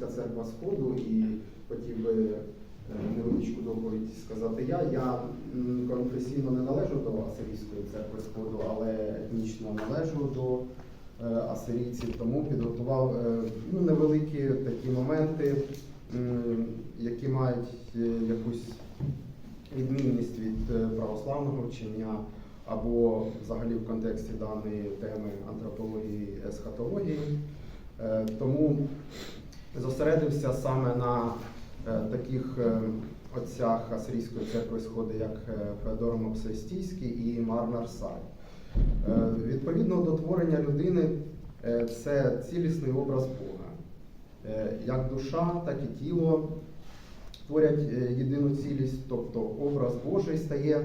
Асирійська церква Сходу і хотів би е, невеличку доповідь сказати я. Я конфесійно не належу до Асирійської церкви Сходу, але етнічно належу до е, асирійців, тому підготував е, ну, невеликі такі моменти, які мають якусь відмінність від православного вчення або взагалі в контексті даної теми антропології есхатології. Тому зосередився саме на е, таких е, отцях Асирійської церкви Сходу, як е, Феодор Мопсестійський і Мармер Сай. Відповідно до творення людини це цілісний образ Бога. Як душа, так і тіло творять єдину цілість, тобто образ Божий стає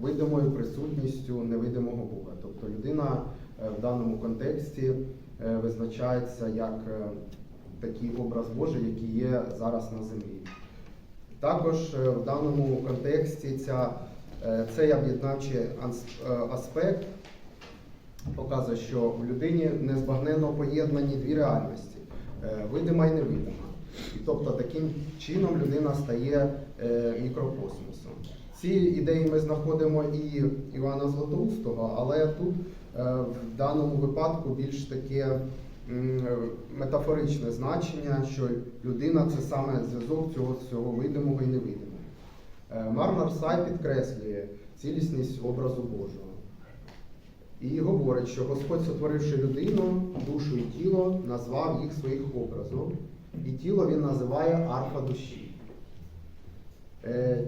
видимою присутністю невидимого Бога. Тобто людина в даному контексті е, визначається як е, такий образ Божий, який є зараз на землі. Також е, в даному контексті ця, е, цей об'єднавчий е, аспект показує, що в людині незбагненно поєднані дві реальності е, видима і невидима. І тобто таким чином людина стає е, мікрокосмосом. Ці ідеї ми знаходимо і Івана Златоустого, але тут е, в даному випадку більш таке метафоричне значення, що людина це саме зв'язок цього всього видимого і невидимого. Е, Мармар Сай підкреслює цілісність образу Божого. І говорить, що Господь, сотворивши людину, душу і тіло, назвав їх своїх образом, і тіло він називає арфа душі. Е,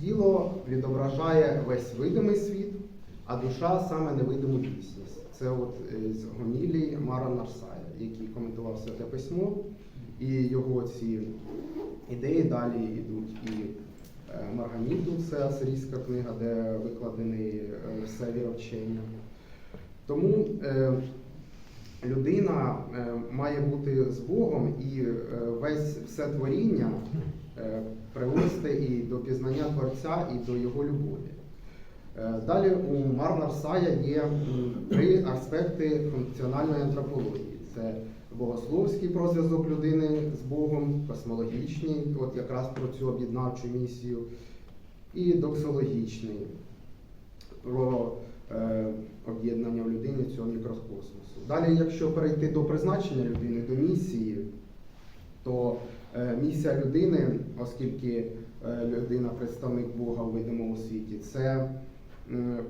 тіло відображає весь видимий світ, а душа саме невидиму дійсність. Це от е, з гомілії Мара Нарсая, який коментував Святе Письмо, і його ці ідеї далі йдуть і е, Марганіту, це асирійська книга, де викладений е, все віровчення. Тому людина має бути з Богом і весь все творіння привести і до пізнання Творця, і до його любові. Е, Далі у Марнарсая є три аспекти функціональної антропології: це богословський про зв'язок людини з Богом, космологічний, от якраз про цю об'єднавчу місію, і доксологічний про е, об'єднання в людині цього мікрокосмосу. Далі, якщо перейти до призначення людини, до місії, то е, місія людини, оскільки е, людина представник Бога у видимому світі, це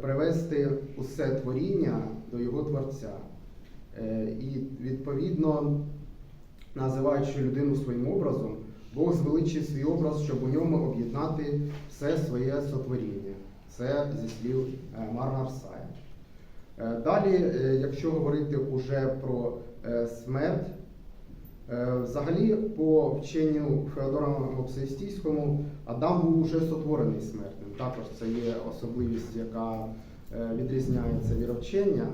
привести усе творіння до його Творця. Е, і відповідно, називаючи людину своїм образом, Бог звеличив свій образ, щоб у ньому об'єднати все своє сотворіння. Це зі слів е, Марнарсая. Е, Далі, е, якщо говорити уже про е, смерть, е, взагалі по вченню Феодора Мопсистійському Адам був уже сотворений смертним. Також це є особливість, яка е, відрізняє це віровчення,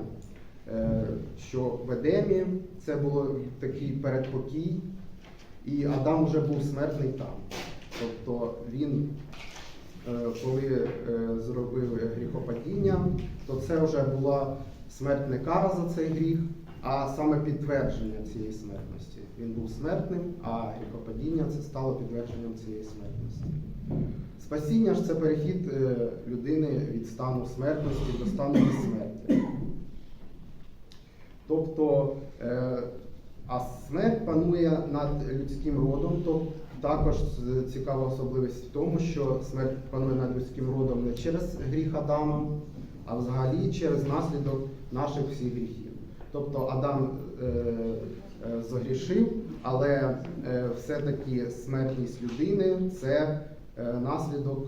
е, що в Едемі це було такий передпокій, і Адам вже був смертний там. Тобто він Е, коли е, зробив гріхопадіння, то це вже була смерть не кара за цей гріх, а саме підтвердження цієї смертності. Він був смертним, а гріхопадіння це стало підтвердженням цієї смертності. Спасіння ж це перехід е, людини від стану смертності до стану безсмерті. Тобто, е, а смерть панує над людським родом, тобто також цікава особливість в тому, що смерть панує над людським родом не через гріх Адама, а взагалі через наслідок наших всіх гріхів. Тобто Адам е, е, загрішив, але е, все-таки смертність людини це е, наслідок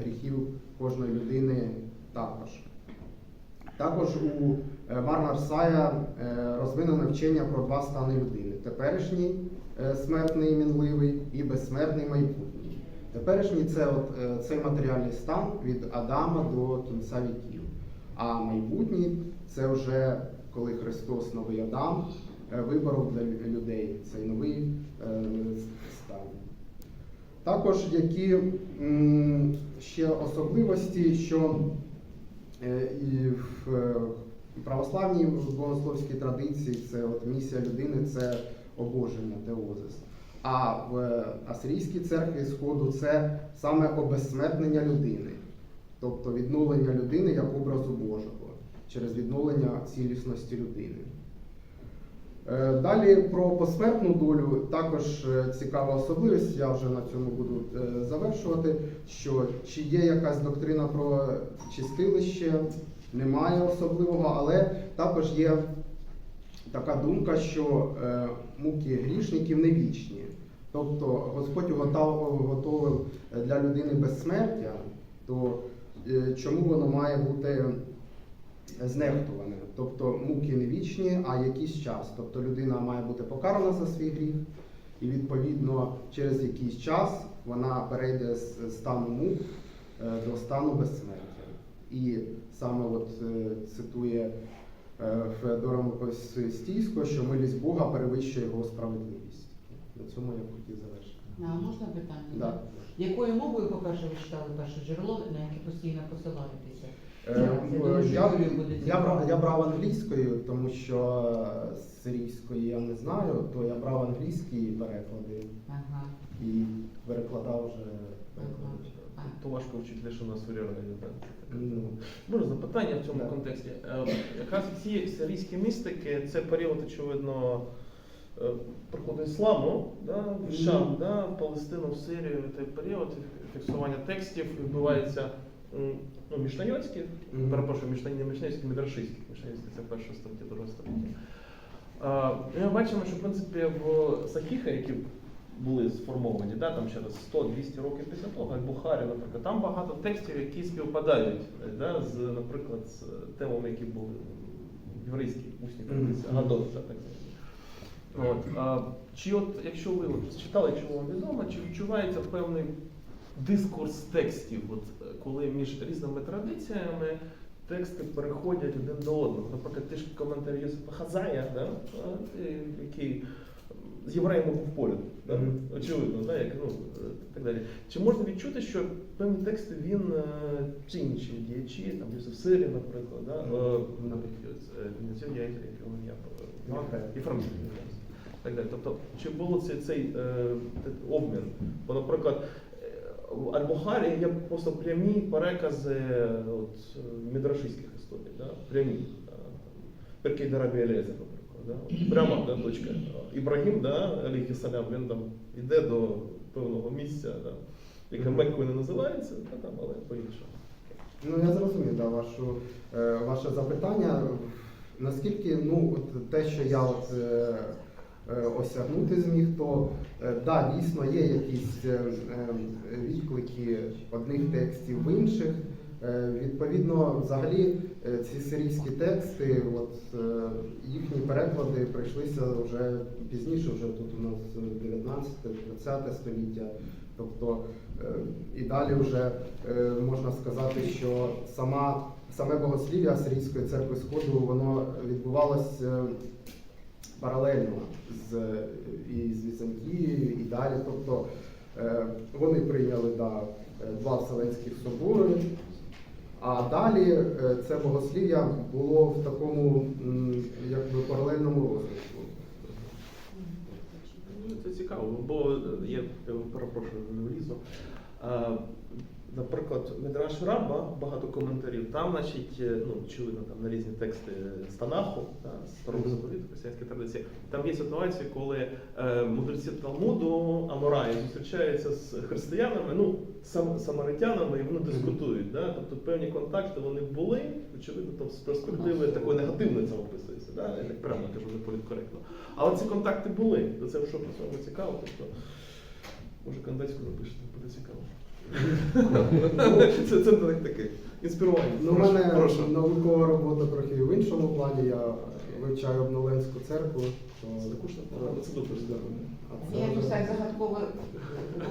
гріхів кожної людини також. Також у Марнарсая розвинене вчення про два стани людини: теперішній смертний мінливий і безсмертний майбутній. Теперішній це от, цей матеріальний стан від Адама до кінця віків. А майбутній це вже коли Христос, новий Адам, е, виборов для людей цей новий е, стан. Також які ще особливості, що Е, І в православній богословській традиції це от місія людини це обоження, теозис. А в асирійській церкві Сходу це саме обезсмертнення людини, тобто відновлення людини як образу Божого через відновлення цілісності людини. Е, Далі про посмертну долю також е, цікава особливість, я вже на цьому буду е, завершувати. Що чи є якась доктрина про чистилище, немає особливого, але також є така думка, що муки грішників не вічні. Тобто Господь готов- готовив для людини безсмертя, то чому воно має бути знехтуване? Тобто муки не вічні, а якийсь час. Тобто людина має бути покарана за свій гріх, і відповідно через якийсь час вона перейде з стану мук е, до стану безсмертя. І саме от е, цитує е, Феодора Стійського, що милість Бога перевищує його справедливість. На цьому я хотів завершити. А можна питання? Да. Якою мовою, по-перше, ви читали перше джерело, на яке постійно посилаєтеся? Е, Я Я, я, брав, я брав англійською, тому що е, сирійської я не знаю, то я брав англійські переклади Ага. і перекладав вже перекладача. То важко вчити, що у нас урівняно. Ну, Можна запитання в цьому Да. контексті. Е, Якраз ці сирійські містики це період, очевидно, е, приходу ісламу, да, в Шам, да, в Палестину, в Сирію, той період фіксування текстів відбувається ну, мішнайотські, Мгм. перепрошую, мішнані, не мішнайські, мідрашистські. Мішнайські це перше століття, друге століття. Е, Ми бачимо, що в принципі в Сахіха, які були сформовані, да, там через 100-200 років після того, як Бухарі, наприклад, там багато текстів, які співпадають да, з, наприклад, з темами, які були в єврейській усній Мгм. традиції, Гадот, да, так звані. От, а, чи от, якщо ви от, читали, якщо вам відомо, чи відчувається певний дискурс текстів, от, е, коли між різними традиціями тексти переходять один до одного. Наприклад, ті ж коментарі Йосипа Хазая, да, який з євреями був поряд, да? Очевидно, да, як, ну, так далі. Чи можна відчути, що певні тексти він е, чи інші діячі, там Йосиф Сирі, наприклад, да, навіть Венеціон Яйцер, якого я і Француз. Так далі. Тобто, чи було цей, цей е, обмін? Бо, наприклад, Аль-Бухарі є просто прямі перекази е, от, е, мідрашистських історій, да? прямі. Перкей Дарабі Елезер, наприклад. Да? От Прямо да, точка. Ібрагім, да, алейхіссалям, він там іде до певного місця, да? яке Меккою не називається, да, там, але по-іншому. Ну я зрозумів да, вашу, е, ваше запитання. Наскільки ну, от те, що я от, е, осягнути зміг, то е, да, дійсно є якісь е, е, відклики одних текстів в інших. Е, Відповідно, взагалі е, ці сирійські тексти, от, е, їхні переклади прийшлися вже пізніше, вже тут у нас 19-20 століття. Тобто е, і далі вже е, можна сказати, що сама, саме богослів'я Сирійської церкви Сходу воно відбувалося паралельно з, і з Візантією, і далі. Тобто е, вони прийняли да, е, два Вселенських собори. А далі е, це богослів'я було в такому якби паралельному розвитку. Ну, Це цікаво, бо я, я перепрошую, не влізу. Наприклад, Мідраш Раба, багато коментарів, там, значить, е, ну, очевидно, там на різні тексти з Танаху, з старого заповіту, християнські традиції. Там є ситуації, коли е, мудреці Талмуду Амораї зустрічаються з християнами, ну, сам, самаритянами, і вони дискутують. Да? Тобто певні контакти вони були, очевидно, там з перспективи такої негативної це описується. Да? Я так прямо кажу, не політкоректно. Але ці контакти були. До це що по цьому цікаво. Тобто, може, кандидатську напишете, буде цікаво. Це, це так таке. Інспірування. Ну, у Прошу, мене прошу. наукова робота трохи в іншому плані. Я вивчаю обновленську церкву. То... Це дуже здорово. А це Я якось так загадково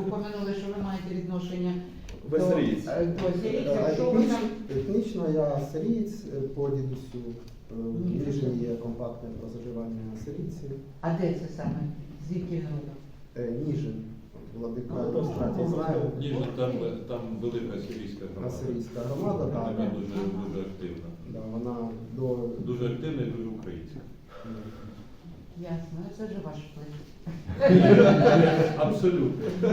упомянули, що ви маєте відношення Ви до, е, до сирійців. Е, Що ви там? етнічно- Етнічно я сирієць е, по дідусю. Е, В Ні, Ніжині є компактне про заживання сирійців. А де це саме? Звідки він родом? Е, Ніжин. Владика Ну, Ілюстратій ну. Ні, ну, там, там велика сирійська громада. Асирійська громада, так. Вона дуже, дуже активна. Да, вона до Дуже активна і дуже українська. Ясно, це вже ваш вплив. Абсолютно.